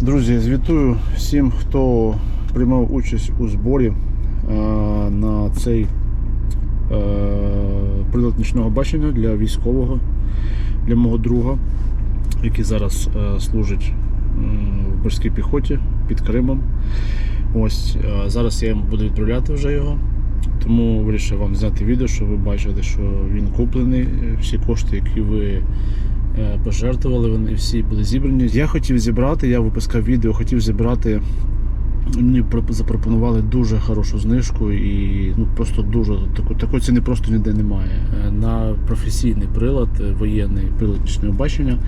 Друзі, звітую всім, хто приймав участь у зборі е, на цей е, прилад нічного бачення для військового, для мого друга, який зараз е, служить в морській піхоті під Кримом. Ось зараз я йому буду відправляти вже його. Тому вирішив вам зняти відео, щоб ви бачили, що він куплений. Всі кошти, які ви пожертвували, вони всі були зібрані. Я хотів зібрати, я випускав відео, хотів зібрати. Мені про- запропонували дуже хорошу знижку і ну просто дуже такої ціни просто ніде немає. Е, На професійний прилад, е, воєнний прилад бачення.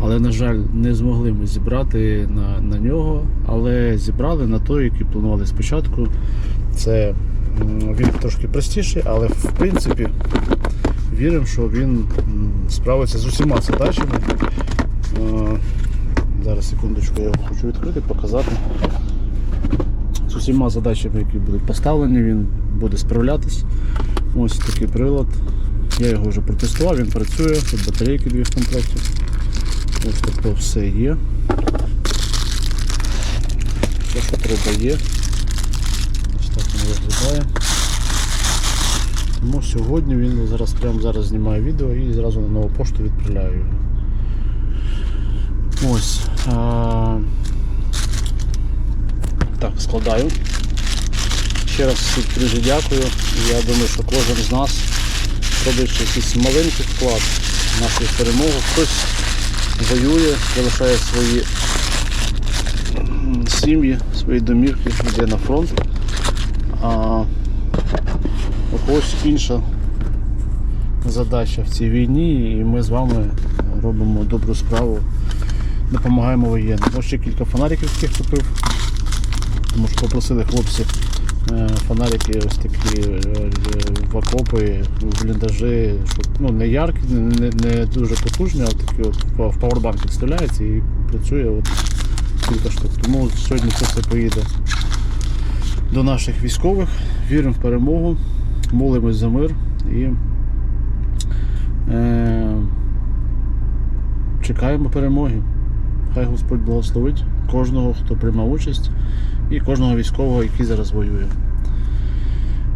Але, на жаль, не змогли ми зібрати на, на нього, але зібрали на той, який планували спочатку. Це він трошки простіший, але в принципі віримо, що він справиться з усіма задачами. Зараз секундочку, я його хочу відкрити, показати. З усіма задачами, які будуть поставлені, він буде справлятись. Ось такий прилад. Я його вже протестував, він працює, тут батарейки дві в комплекті. Ось тобто все є. Що треба є. Ось так він виглядає. Тому сьогодні він зараз прямо зараз знімає відео і зразу на нову пошту відправляю його. Ось. А... Так, складаю. Ще раз всім дуже дякую. Я думаю, що кожен з нас робить якийсь маленький вклад в нашу перемогу. Хтось воює, залишає свої сім'ї, свої домівки, йде на фронт. А когось інша задача в цій війні, і ми з вами робимо добру справу, допомагаємо воєнним. Ось ще кілька фонариків таких купив, тому що попросили хлопці е, фонарики ось такі е, в окопи, в бліндажі, щоб ну, не яркі, не, не, дуже потужні, а такі от в- павербанк підставляється і працює от кілька штук. Тому сьогодні це все поїде до наших військових. Віримо в перемогу, молимось за мир і е, чекаємо перемоги. Хай Господь благословить кожного, хто приймав участь, і кожного військового, який зараз воює.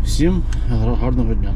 Всім гарного дня.